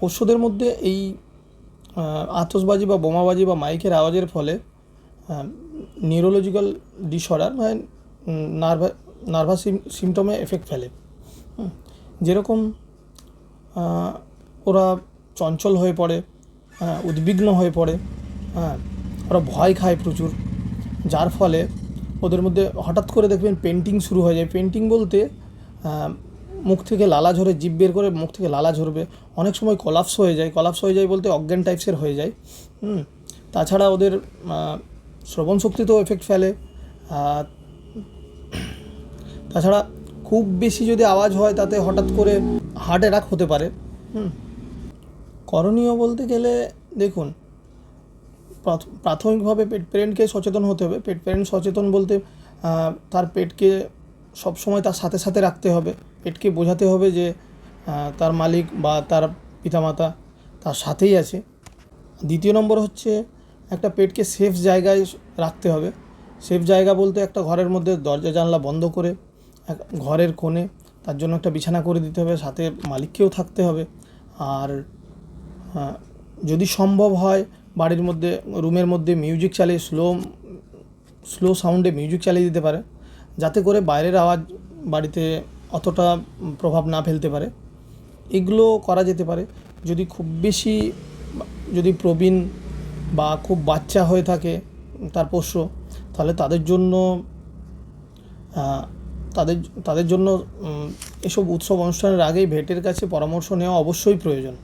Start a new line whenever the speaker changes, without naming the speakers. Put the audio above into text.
পোষ্যদের মধ্যে এই আহ, আতশবাজি বা বোমাবাজি বা মাইকের আওয়াজের ফলে নিউরোলজিক্যাল ডিসঅর্ডার মানে নার্ভা নার্ভাস সিমটমে এফেক্ট ফেলে। যেরকম ওরা চঞ্চল হয়ে পড়ে উদ্বিগ্ন হয়ে পড়ে হ্যাঁ ওরা ভয় খায় প্রচুর যার ফলে ওদের মধ্যে হঠাৎ করে দেখবেন পেন্টিং শুরু হয়ে যায়। পেন্টিং বলতে মুখ থেকে লালা ঝরে জিভ বের করে মুখ থেকে লালা ঝরবে। অনেক সময় কলাপস হয়ে যায়। কলাপস হয়ে যায় বলতে অজ্ঞান টাইপসের হয়ে যায়। হুম, তাছাড়া ওদের শ্রবণ শক্তিতেও এফেক্ট ফেলে। তাছাড়া খুব বেশি যদি আওয়াজ হয় তাতে হঠাৎ করে হার্ট অ্যাটাক হতে পারে। হুম, করণীয় বলতে গেলে দেখুন, প্রাথ- প্রাথমিকভাবে পেট প্যারেন্টকে সচেতন হতে হবে। পেট প্যারেন্ট সচেতন বলতে তার পেটকে সবসময় তার সাথে সাথে রাখতে হবে। পেটকে বোঝাতে হবে যে তার মালিক বা তার পিতামাতা তার সাথেই আছে। দ্বিতীয় নম্বর হচ্ছে একটা পেটকে সেফ জায়গায় রাখতে হবে। সেফ জায়গা বলতে একটা ঘরের মধ্যে দরজা, জানলা বন্ধ করে ঘরের কোণে তার জন্য একটা বিছানা করে দিতে হবে, সাথে মালিককেও থাকতে হবে। আর যদি সম্ভব হয় বাড়ির মধ্যে, রুমের মধ্যে মিউজিক চালিয়ে স্লো স্লো সাউন্ডে মিউজিক চালিয়ে দিতে পারে। যাতে করে বাইরের আওয়াজ বাড়িতে অতটা প্রভাব না ফেলতে পারে। এগুলো করা যেতে পারে। যদি খুব বেশি, যদি প্রবীণ বা খুব বাচ্চা হয়ে থাকে তার পোষ্য তাহলে তাদের জন্য তাদের তাদের জন্য এসব উৎসব অনুষ্ঠানের আগেই ভেটের কাছে পরামর্শ নেওয়া অবশ্যই প্রয়োজন।